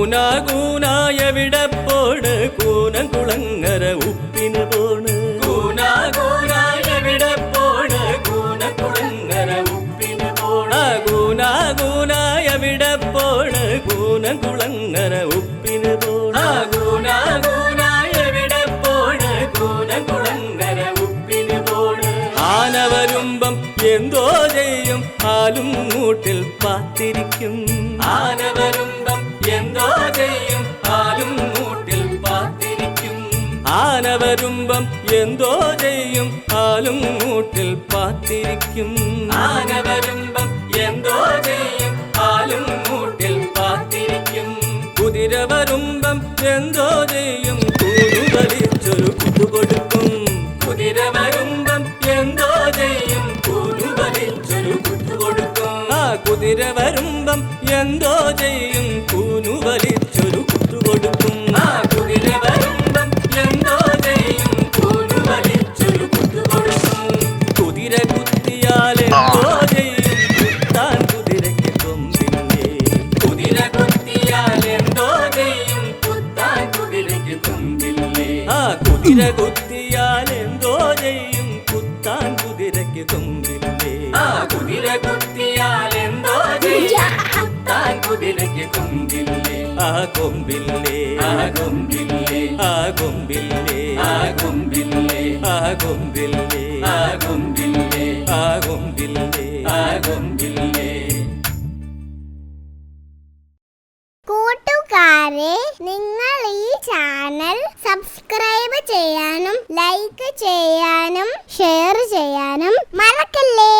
കൂന കൂന എവിടെ പോണ് കൂനം കുളങ്ങര ഉപ്പിന് പോണ്. കൂന കൂന എവിടെ പോണ് കൂന കുളങ്ങര ഉപ്പിന് പോണ. കൂന കൂന എവിടെ പോണ് കൂനം കുളങ്ങര ഉപ്പിന് പോണ. കൂന കൂന എവിടെ പോണ് കൂനം കുളങ്ങര ഉപ്പിന് പോണ്. ആന വരുമ്പം എന്തോ ചെയ്യും. ആലും മൂട്ടിൽ പാത്തിരിക്കും. ആന വരുമ്പം എന്തോ ആന വരുമ്പം എന്തോ ചെയ്യും. ആലും മൂട്ടിൽ പാത്തിരിക്കും. ആന വരുമ്പം എന്തോ ചെയ്യും. ആലും മൂട്ടിൽ പാത്തിരിക്കും. കുതിര വരുമ്പം എന്തോ ചെയ്യും. കൂരു വലിച്ചൊരു കുത്തുകൊടുക്കും കുതിര വരുമ്പം എന്തോ ചെയ്യും. കൂരു വലിച്ചൊരു കുത്തുകൊടുക്കും ആ കുതിര വരുമ്പം എന്തോ ചെയ്യും. കുത്തിയാലെ താൻ കുതിരയ്ക്ക് തുമ്പിനെ കുതിര കുത്തിയാലെന്തോ ചെയ്യും കുതിരയ്ക്ക് തുമ്പില്ലേ ആ കുതിര കുത്തിയാലെന്തോ ചെയ്യും കുതിരയ്ക്ക് തുമ്പില്ലേ ആ കുതിര കുത്തിയാലെന്തോ ചെയ്യും കുതിരയ്ക്ക് കൊമ്പില്ലേ? ആ കൊമ്പില്ലേ? ആ കൊമ്പില്ലേ? ആ കൊമ്പില്ലേ? ആ കൊമ്പില്ലേ? ആ കൊമ്പില്ലേ? ആ കൊമ്പില്ലേ ആ കൂട്ടുകാരെ നിങ്ങൾ ഈ ചാനൽ സബ്സ്ക്രൈബ് ചെയ്യാനും ലൈക്ക് ചെയ്യാനും ഷെയർ ചെയ്യാനും മറക്കല്ലേ?